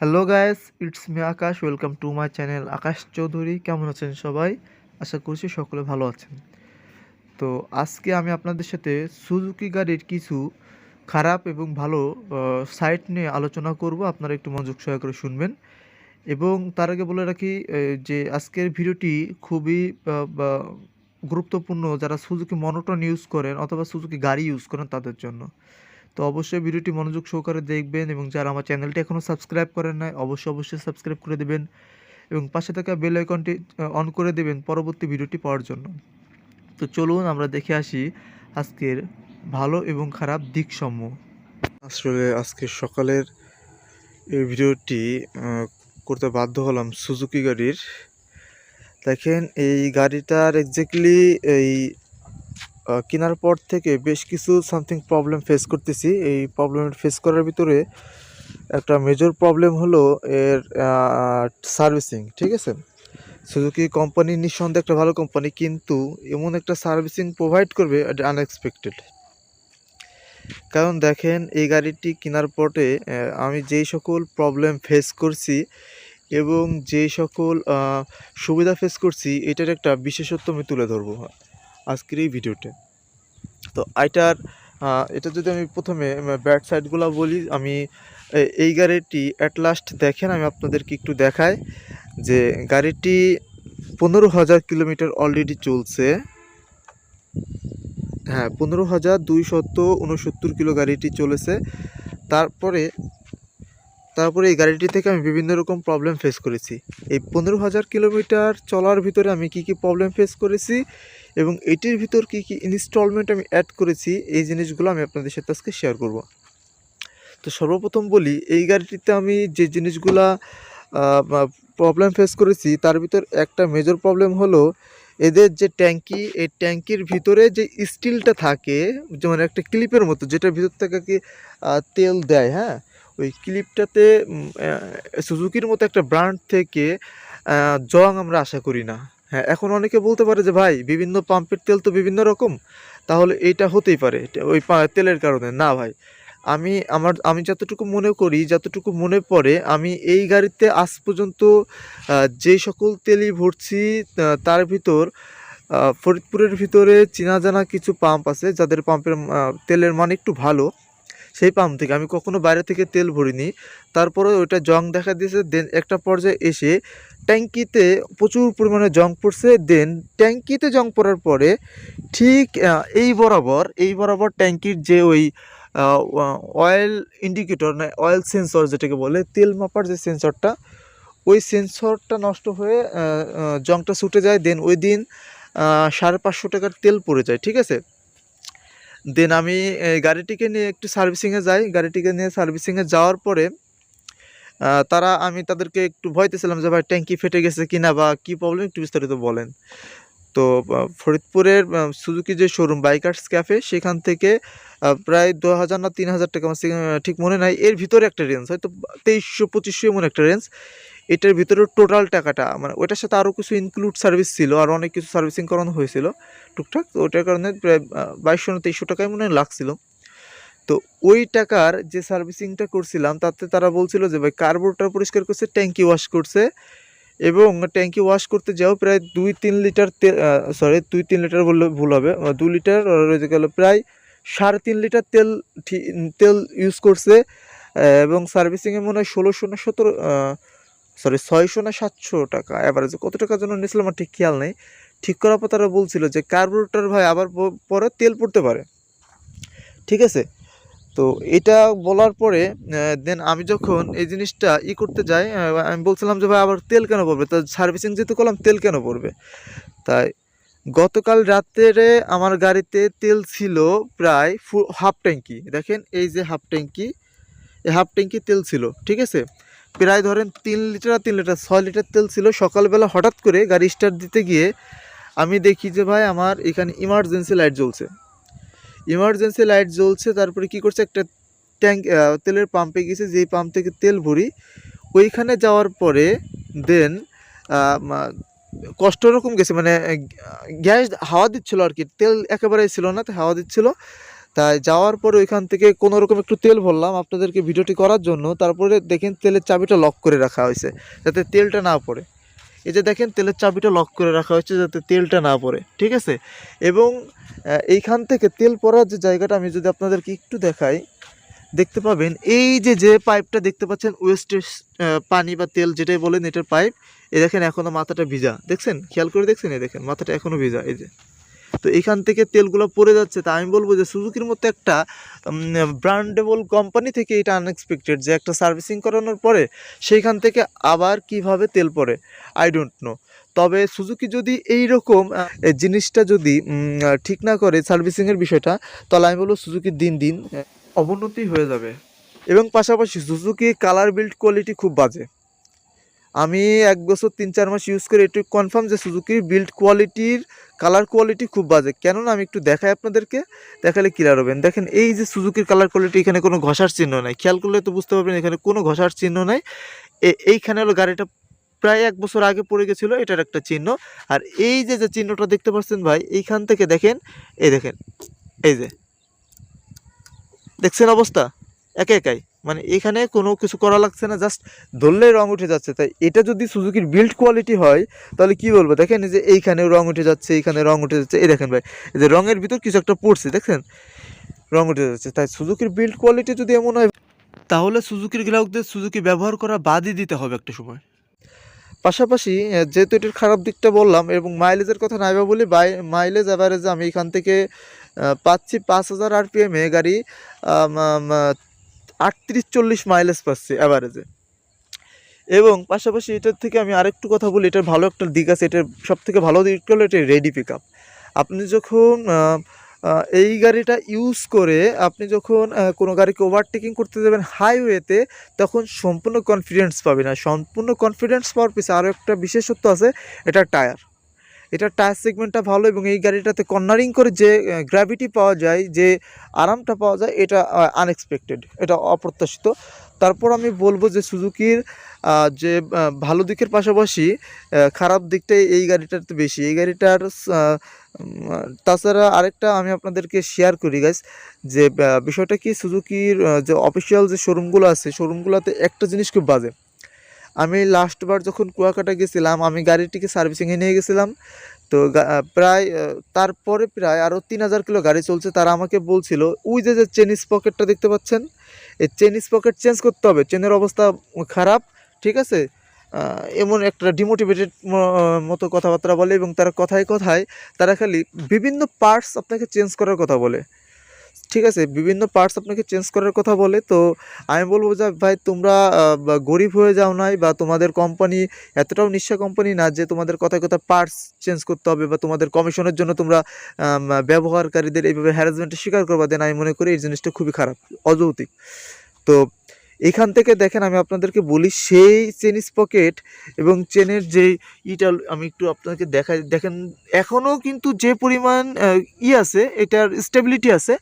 Hello guys it's me Akash welcome to my channel Akash Chowdhury কেমন আছেন সবাই? আশা করছি সকলে ভালো আছেন। তো আজকে আমি আপনাদের সাথে সুজুকি গাড়ির কিছু খারাপ এবং ভালো সাইট নিয়ে আলোচনা করব। আপনারা একটু মনোযোগ সহায় করে শুনবেন। এবং তার আগে বলে রাখি যে আজকের ভিডিওটি খুবই গুরুত্বপূর্ণ যারা সুজুকি মনোটন ইউজ করেন অথবা সুজুকি গাড়ি ইউজ করেন তাদের জন্য। তো অবশ্যই ভিডিওটি মনোযোগ সহকারে দেখবেন এবং যারা আমার চ্যানেলটি এখনও সাবস্ক্রাইব করেন নাই, অবশ্যই অবশ্যই সাবস্ক্রাইব করে দেবেন এবং পাশে থাকা বেল আইকনটি অন করে দেবেন পরবর্তী ভিডিওটি পাওয়ার জন্য। তো চলুন আমরা দেখে আসি আজকের ভালো এবং খারাপ দিকসমূহ। আসলে আজকে সকালের এই ভিডিওটি করতে বাধ্য হলাম সুজুকি গাড়ির। দেখেন এই গাড়িটার এক্স্যাক্টলি এই কেনার পর থেকে বেশ কিছু সামথিং প্রবলেম ফেস করতেছি। এই প্রবলেম ফেস করার ভিতরে একটা মেজর প্রবলেম হলো এর সার্ভিসিং ঠিক আছে? সুজুকি কোম্পানি নিঃসন্দেহে একটা ভালো কোম্পানি কিন্তু এমন একটা সার্ভিসিং প্রোভাইড করবে আনএক্সপেক্টেড কারণ দেখেন, এই গাড়িটি কেনার পরে আমি যেই সকল প্রবলেম ফেস করছি এবং যেই সকল সুবিধা ফেস করছি, এটার একটা বিশেষত্ব আমি তুলে ধরবো। আজকের এই ভিডিওতে। তো আইটার এটা যদি আমি প্রথমে ব্যাড সাইডগুলো বলি, আমি এই গাড়িটি অ্যাট লাস্ট দেখেন, আমি আপনাদেরকে একটু দেখাই যে গাড়িটি পনেরো হাজার কিলোমিটার অলরেডি চলছে। হ্যাঁ পনেরো হাজার দুইশত উনসত্তর কিলো গাড়িটি চলেছে। তারপরে তারপরে এই গাড়িটি থেকে আমি বিভিন্ন রকম প্রবলেম ফেস করেছি। এই পনেরো হাজার কিলোমিটার চলার ভিতরে আমি কি কি প্রবলেম ফেস করেছি? এবং এটির ভিতর কি কি ইনস্টলমেন্ট আমি অ্যাড করেছি, এই জিনিসগুলো আমি আপনাদের সাথে আজকে শেয়ার করব। তো সর্বপ্রথম বলি, এই গাড়িটিতে আমি যে জিনিসগুলা প্রবলেম ফেস করেছি, তার ভিতর একটা মেজর প্রবলেম হলো, এদের যে ট্যাঙ্কি, এই ট্যাঙ্কির ভিতরে যে স্টিলটা থাকে, যেমন একটা ক্লিপের মতো, যেটার ভিতর থেকে কি তেল দেয় হ্যাঁ? ওই ক্লিপটাতে সুজুকির মতো একটা ব্র্যান্ড থেকে জং আমরা আশা করি না। হ্যাঁ এখন অনেকে বলতে পারে যে, ভাই, বিভিন্ন পাম্পের তেল তো বিভিন্ন রকম। তাহলে এইটা হতেই পারে ওই তেলের কারণে। না, ভাই, আমি আমার, আমি যতটুকু মনে করি, যতটুকু মনে পড়ে, আমি এই গাড়িতে আজ পর্যন্ত যে সকল তেলই ভরছি তার ভিতর ফরিদপুরের ভিতরে চেনা জানা কিছু পাম্প আছে, যাদের পাম্পের তেলের মান একটু ভালো। সেই পাম্প থেকে। আমি কখনো বাইরে থেকে তেল ভরিনি। তারপরে ওইটা জং দেখা দিয়েছে দেন একটা পর্যায়ে এসে ট্যাঙ্কিতে প্রচুর পরিমাণে জং পড়ছে দেন ট্যাঙ্কিতে জং পড়ার পরে ঠিক এই বরাবর এই বরাবর ট্যাঙ্কির যে ওই অয়েল ইন্ডিকেটর না অয়েল সেন্সর যেটাকে বলে, তেল মাপার যে সেন্সরটা ওই সেন্সরটা নষ্ট হয়ে জংটা ছুটে যায় দেন ওই দিন সাড়ে পাঁচশো টাকার তেল পড়ে যায়, ঠিক আছে? দেন আমি গাড়িটিকে নিয়ে একটু সার্ভিসিংয়ে যাই। গাড়িটিকে নিয়ে সার্ভিসিংয়ে যাওয়ার পরে তারা, আমি তাদেরকে একটু ভয়তেছিলাম যে, ভাই, ট্যাঙ্কি ফেটে গেছে কিনা বা কী প্রবলেম একটু বিস্তারিত বলেন। তো ফরিদপুরের সুজুকি যে শোরুম বাইকার্স ক্যাফে সেখান থেকে প্রায় দু হাজার না তিন হাজার টাকা ঠিক মনে নাই। এর ভিতরে একটা রেঞ্জ হয়তো তেইশশো, পঁচিশশো এমন একটা রেঞ্জ এটার ভিতরে টোটাল টাকাটা মানে ওইটার সাথে আরও কিছু ইনক্লুড সার্ভিস ছিল, আর অনেক কিছু সার্ভিসিং করানো হয়েছিল, টুকটাক। তো ওটার কারণে প্রায় বাইশশো না তেইশশো টাকায় মনে লাগছিল। তো ওই টাকার যে সার্ভিসিংটা করছিলাম, তাতে তারা বলছিল যে, ভাই কার্বোরেটর পরিষ্কার করছে, ট্যাঙ্কি ওয়াশ করছে। এবং ট্যাঙ্কি ওয়াশ করতে যাও, প্রায় দুই তিন লিটার তেল সরি দুই তিন লিটার বললে ভুল হবে দু লিটার রয়ে গেল প্রায় সাড়ে তিন লিটার তেল তেল ইউজ করছে এবং সার্ভিসিংয়ে মনে হয় ষোলোশো না সতেরো সরি ছয়শো না সাতশো টাকা অ্যাভারেজে কত টাকার জন্য নিয়েছিলাম আমার ঠিক খেয়াল নেই। ঠিক করার পর তারা বলছিল যে কার্বোরেটর ভাই, আবার পরে তেল পড়তে পারে। ঠিক আছে? তো এটা বলার পরে দেন আমি যখন এই জিনিসটা ই করতে যাই আমি বলছিলাম যে, ভাই, আবার তেল কেন পড়বে? তা সার্ভিসিং যেহেতু করলাম, তেল কেন পড়বে? তাই গতকাল রাত্রে আমার গাড়িতে তেল ছিল প্রায় ফু হাফ ট্যাঙ্কি দেখেন, এই যে হাফ ট্যাঙ্কি এই হাফ ট্যাঙ্কি তেল ছিল। ঠিক আছে? প্রায় ধরেন তিন লিটার আর তিন লিটার, ছয় লিটার তেল ছিল। সকালবেলা হঠাৎ করে গাড়ি স্টার্ট দিতে গিয়ে আমি দেখি যে ভাই আমার এখানে ইমার্জেন্সি লাইট জ্বলছে। ইমার্জেন্সি লাইট জ্বলছে, তারপরে কি করছে, একটা ট্যাঙ্ক তেলের পাম্পে গেছে, যেই পাম্প থেকে তেল ভরি। ওইখানে যাওয়ার পরে দেন কষ্ট রকম গেছে মানে গ্যাস হাওয়া দিচ্ছিল আর কি, তেল একেবারেই ছিল না, তো হাওয়া দিচ্ছিল। তাই যাওয়ার পরে ওইখান থেকে কোনো রকম একটু তেল ভরলাম আপনাদেরকে ভিডিওটি করার জন্য। তারপরে দেখেন তেলের চাবিটা লক করে রাখা হয়েছে, যাতে তেলটা না পড়ে। এই যে দেখেন তেলের চাবিটা লক করে রাখা হয়েছে, যাতে তেলটা না পড়ে, ঠিক আছে? এবং এইখান থেকে তেল পড়ার যে জায়গাটা আমি যদি আপনাদেরকে একটু দেখাই, দেখতে পাবেন এই যে যে পাইপটা দেখতে পাচ্ছেন ওয়েস্টের পানি বা তেল যেটাই বলেন এটার পাইপ এ দেখেন এখনও মাথাটা ভিজা। দেখছেন? খেয়াল করে দেখছেন? এই দেখেন, মাথাটা এখনও ভিজা, এই যে। তো এখান থেকে তেলগুলো পড়ে যাচ্ছে। তা আমি বলব যে সুজুকির মতো একটা ব্র্যান্ডেবল কোম্পানি থেকে এটা আনএক্সপেক্টেড যে একটা সার্ভিসিং করানোর পরে সেইখান থেকে আবার কীভাবে তেল পড়ে? আই ডোন্ট নো তবে সুজুকি যদি এই রকম জিনিসটা যদি ঠিক না করে সার্ভিসিংয়ের বিষয়টা, তাহলে আমি বলব সুজুকির দিন দিন অবনতি হয়ে যাবে। এবং পাশাপাশি সুজুকি কালার বিল্ড কোয়ালিটি খুব বাজে। আমি এক বছর তিন চার মাস ইউজ করে একটু কনফার্ম যে সুজুকির বিল্ড কোয়ালিটির কালার কোয়ালিটি খুব বাজে। কেননা আমি একটু দেখাই আপনাদেরকে, দেখালে ক্লিয়ার হবেন দেখেন, এই যে সুজুকির কালার কোয়ালিটি এখানে কোনো ঘষার চিহ্ন নাই। খেয়াল করলে তো বুঝতে পারবেন, এখানে কোনো ঘষার চিহ্ন নাই। এইখানে হলো গাড়িটা প্রায় এক বছর আগে পড়ে গেছিল, এটার একটা চিহ্ন। আর এই যে যে চিহ্নটা দেখতে পাচ্ছেন ভাই, এইখান থেকে দেখেন, এই দেখেন, এই যে। দেখছেন অবস্থা? একে একাই। মানে এখানে কোনো কিছু করা লাগছে না জাস্ট ধরলেই রং উঠে যাচ্ছে। তাই এটা যদি সুজুকির বিল্ড কোয়ালিটি হয়, তাহলে কি বলব? দেখেন যে এইখানেও রং উঠে যাচ্ছে, এইখানে রং উঠে যাচ্ছে। এই দেখেন ভাই যে রঙের ভিতর কিছু একটা পড়ছে, দেখছেন? রং উঠে যাচ্ছে। তাই সুজুকির বিল্ড কোয়ালিটি যদি এমন হয়, তাহলে সুজুকির গ্রাহকদের সুজুকি ব্যবহার করা বাদই দিতে হবে একটা সময়। পাশাপাশি যেহেতু এটার খারাপ দিকটা বললাম, এবং মাইলেজের কথা নাইবা বলি, বাই মাইলেজ অ্যাভারেজে আমি এখান থেকে পাচ্ছি পাঁচ হাজার আরপিএমে গাড়ি আটত্রিশ চল্লিশ মাইলেজ পাচ্ছি অ্যাভারেজে এবং পাশাপাশি এটার থেকে আমি আরেকটু কথা বলি, এটার ভালো একটা দিক আছে, এটার সব থেকে ভালো দিক হলো এটা রেডি পিক আপ আপনি যখন এই গাড়িটা ইউজ করে আপনি যখন কোনো গাড়িকে ওভারটেকিং করতে যাবেন হাইওয়েতে তখন সম্পূর্ণ কনফিডেন্স পাবে না সম্পূর্ণ কনফিডেন্স পাওয়ার পিছনে আরও একটা বিশেষত্ব আছে, এটা টায়ার এটা টায়ার সেগমেন্টটা ভালো এবং এই গাড়িটাতে কর্নারিং করে যে গ্র্যাভিটি পাওয়া যায়, যে আরামটা পাওয়া যায়, এটা আনএক্সপেক্টেড এটা অপ্রত্যাশিত। তারপর আমি বলব যে সুজুকির যে ভালো দিকের পাশাপাশি খারাপ দিকটাই এই গাড়িটার তো বেশি। এই গাড়িটার তাছাড়া আরেকটা আমি আপনাদেরকে শেয়ার করি গাইস যে বিষয়টা কি? সুজুকির যে অফিসিয়াল যে শোরুমগুলো আছে শোরুমগুলোতে একটা জিনিস খুব বাজে। আমি লাস্টবার যখন কুয়াকাটা গেছিলাম, আমি গাড়িটিকে সার্ভিসিংয়ে নিয়ে গেছিলাম। তো প্রায় তারপরে প্রায় আরও তিন হাজার কিলো গাড়ি চলছে। তারা আমাকে বলছিল, ওই যে যে চেনিস পকেটটা দেখতে পাচ্ছেন, এই চেনিস পকেট চেঞ্জ করতে হবে। চেনের অবস্থা খারাপ, ঠিক আছে? এমন একটা ডিমোটিভেটেড মতো কথাবার্তা বলে এবং তারা কথায় কথায়, তারা খালি বিভিন্ন পার্টস আপনাকে চেঞ্জ করার কথা বলে। ঠিক আছে, বিভিন্ন পার্টস আপনাকে চেঞ্জ করার কথা বলে, তো আমি বলব যে ভাই তোমরা গরিব হয়ে যাও নাই বা তোমাদের কোম্পানি এতটাও নিঃস্বা কোম্পানি না যে তোমাদের কথা কথা পার্টস চেঞ্জ করতে হবে বা তোমাদের কমিশনের জন্য তোমরা ব্যবহারকারীদের এইভাবে হ্যারাসমেন্টের শিকার করবা দেন আমি মনে করি এই জিনিসটা খুবই খারাপ অযৌতিক তো এখান থেকে দেখেন আমি আপনাদেরকে বলি, সেই চেনিস পকেট এবং চেনের যে ইটা আমি একটু আপনাকে দেখাই, দেখেন এখনও কিন্তু যে পরিমাণ ই আছে, এটার স্টেবিলিটি আছে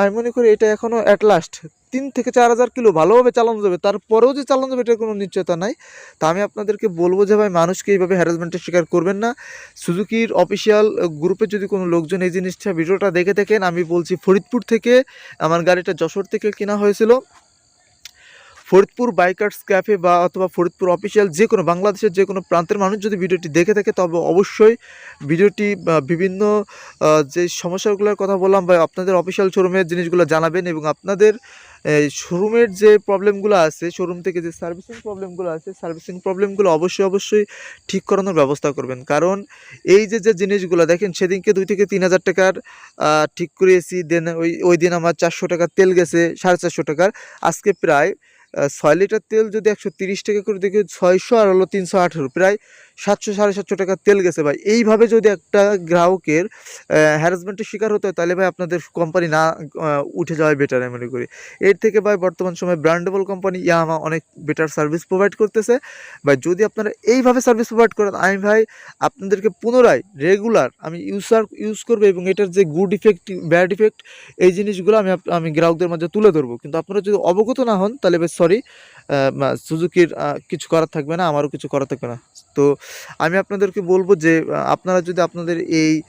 আমি মনে করি এটা এখনও অ্যাট লাস্ট তিন থেকে চার হাজার কিলো ভালোভাবে চালানো যাবে, তারপরেও যে চালানো যাবে এটার কোনো নিশ্চয়তা নাই। তা আমি আপনাদেরকে বলব যে ভাই, মানুষকে এইভাবে হ্যারাসমেন্টের শিকার করবেন না। সুজুকির অফিসিয়াল গ্রুপে যদি কোনো লোকজন এই জিনিসটা, ভিডিওটা দেখে থাকেন, আমি বলছি ফরিদপুর থেকে আমার গাড়িটা যশোর থেকে কেনা হয়েছিল। ফরিদপুর বাইকার্স ক্যাফে বা অথবা ফরিদপুর অফিসিয়াল যে কোনো বাংলাদেশের যে কোনো প্রান্তের মানুষ যদি ভিডিওটি দেখে থাকে, তবে অবশ্যই ভিডিওটি বিভিন্ন যে সমস্যাগুলোর কথা বললাম বা আপনাদের অফিসিয়াল শোরুমের জিনিসগুলো জানাবেন এবং আপনাদের শোরুমের যে প্রবলেমগুলো আছে, শোরুম থেকে যে সার্ভিসিং প্রবলেমগুলো আছে, সার্ভিসিং প্রবলেমগুলো অবশ্যই অবশ্যই ঠিক করানোর ব্যবস্থা করবেন। কারণ এই যে যে জিনিসগুলো, দেখেন সেদিনকে দুই থেকে তিন হাজার টাকার ঠিক করিয়েছি, দেন ওই ওই দিন আমার চারশো টাকার তেল গেছে, সাড়ে চারশো টাকার। আজকে প্রায় ছয় লিটার তেল যদি একশো তিরিশ টাকা করে দেখি, ছয়শো আর হলো তিনশো আঠেরো। প্রায় সাতশো, সাড়ে সাতশো টাকার তেল গেছে ভাই। এইভাবে যদি একটা গ্রাহকের হ্যারাসমেন্টের শিকার হতে হয়, তাহলে ভাই আপনাদের কোম্পানি না উঠে যাওয়াই বেটার আমি মনে করি। এর থেকে ভাই বর্তমান সময়ে ব্র্যান্ডেবল কোম্পানি ইয়ামা অনেক বেটার সার্ভিস প্রোভাইড করতেছে। ভাই, যদি আপনারা এইভাবে সার্ভিস প্রোভাইড করেন, আমি ভাই আপনাদেরকে পুনরায় রেগুলার আমি ইউজার ইউজ করব এবং এটার যে গুড ইফেক্ট ব্যাড ইফেক্ট এই জিনিসগুলো আমি আমি গ্রাহকদের মাঝে তুলে ধরবো। কিন্তু আপনারা যদি অবগত না হন, তাহলে বেশ সরি সুজুকির কিছু করার থাকবে না, আমারও কিছু করার থাকবে না। তো আমি আপনাদেরকে বলব যে আপনারা যদি আপনাদের এই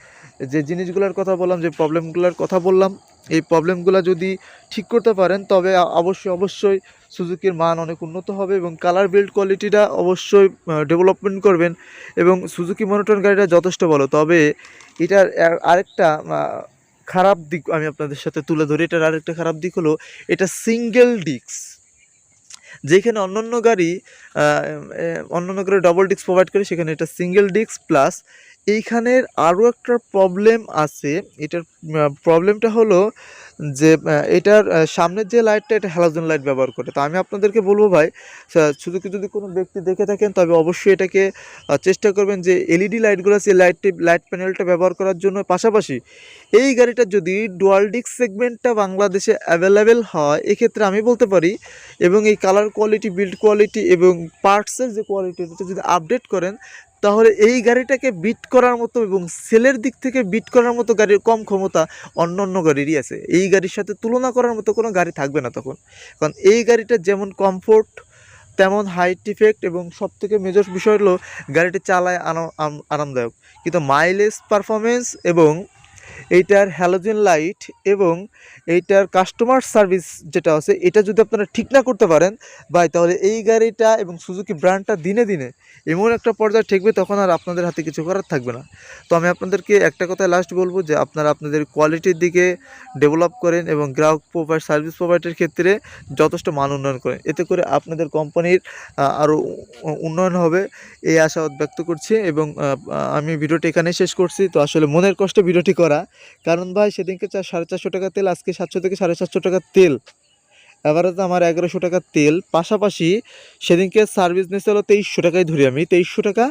যে জিনিসগুলোর কথা বললাম, যে প্রবলেমগুলোর কথা বললাম, এই প্রবলেমগুলো যদি ঠিক করতে পারেন, তবে অবশ্যই অবশ্যই সুজুকির মান অনেক উন্নত হবে এবং কালার বিল্ড কোয়ালিটিটা অবশ্যই ডেভেলপমেন্ট করবেন এবং সুজুকি মনোটন গাড়িটা যথেষ্ট ভালো। তবে এটার আর- আরেকটা খারাপ দিক আমি আপনাদের সাথে তুলে ধরি। এটার আরেকটা খারাপ দিক হলো, এটা সিঙ্গেল ডিস্ক যেখানে অন্যান্য গাড়ি অন্য অন্য অন্যান্য গাড়ি ডবল ডিস্ক প্রোভাইড করে, সেখানে এটা সিঙ্গেল ডিস্ক প্লাস এইখানের আরও একটা প্রবলেম আছে। এটার প্রবলেমটা হলো যে এটার সামনের যে লাইটটা এটা হ্যালোজেন লাইট ব্যবহার করে। তো আমি আপনাদেরকে বলব ভাই শুধু কি যদি কোনো ব্যক্তি দেখে থাকেন, তবে অবশ্যই এটাকে চেষ্টা করবেন যে এলইডি লাইটগুলো আছে লাইটটি লাইট প্যানেলটা ব্যবহার করার জন্য। পাশাপাশি এই গাড়িটা যদি ডুয়াল ডিস্ক সেগমেন্টটা বাংলাদেশে অ্যাভেলেবেল হয়, এক্ষেত্রে আমি বলতে পারি, এবং এই কালার কোয়ালিটি বিল্ড কোয়ালিটি এবং পার্টসের যে কোয়ালিটি এটা যদি আপডেট করেন তাহলে এই গাড়িটাকে বিট করার মতো এবং সেলের দিক থেকে বিট করার মতো গাড়ির কম ক্ষমতা অন্য অন্য গাড়িরই আছে। এই গাড়ির সাথে তুলনা করার মতো কোনো গাড়ি থাকবে না তখন। কারণ এই গাড়িটা যেমন কমফোর্ট তেমন হাইট ইফেক্ট এবং সব থেকে মেজর বিষয় হলো গাড়িটি চালায় আরামদায়ক। কিন্তু মাইলেজ পারফরমেন্স এবং এইটার হ্যালোজেন লাইট এবং এইটার কাস্টমার সার্ভিস যেটা আছে, এটা যদি আপনারা ঠিক না করতে পারেন, ভাই, তাহলে এই গাড়িটা এবং সুজুকি ব্র্যান্ডটা দিনে দিনে এমন একটা পর্যায়ে ঠেকবে, তখন আর আপনাদের হাতে কিছু করার থাকবে না। তো আমি আপনাদেরকে একটা কথা লাস্ট বলব যে, আপনারা আপনাদের কোয়ালিটির দিকে ডেভেলপ করেন এবং গ্রাহক প্রোভাইড সার্ভিস প্রোভাইডের ক্ষেত্রে যথেষ্ট মান উন্নয়ন করেন। এতে করে আপনাদের কোম্পানির আরও উন্নয়ন হবে এই আশাবাদ ব্যক্ত করছি এবং আমি ভিডিওটি এখানে শেষ করছি। তো আসলে মনের কষ্টে ভিডিওটি করা কারণ ভাই, সেদিনকে চার সাড়ে চারশো টাকা তেল, আজকে সাতশো থেকে সাড়ে সাতশো টাকা তেল। এভারেজ আমার এগারোশো টাকা তেল। পাশাপাশি সেদিনকে সার্ভিস নিচ্ছে হলো তেইশশো টাকাই ধরি আমি। তেইশশো টাকা।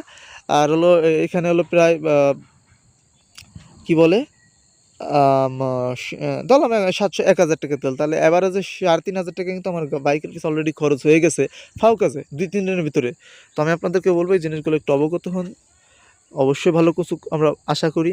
আর হলো এখানে হলো প্রায় কি বলে? ধরলাম সাতশো, এক হাজার টাকা তেল। তাহলে এভারেজে সাড়ে তিন হাজার টাকা কিন্তু আমার বাইকের পিছনে অলরেডি খরচ হয়ে গেছে। ফাউ কাজে, দুই, তিন দিনের ভিতরে। তো আমি আপনাদেরকে বলব, এই জিনিসগুলো একটু অবগত হন। অবশ্যই ভালো কিছু আমরা আশা করি।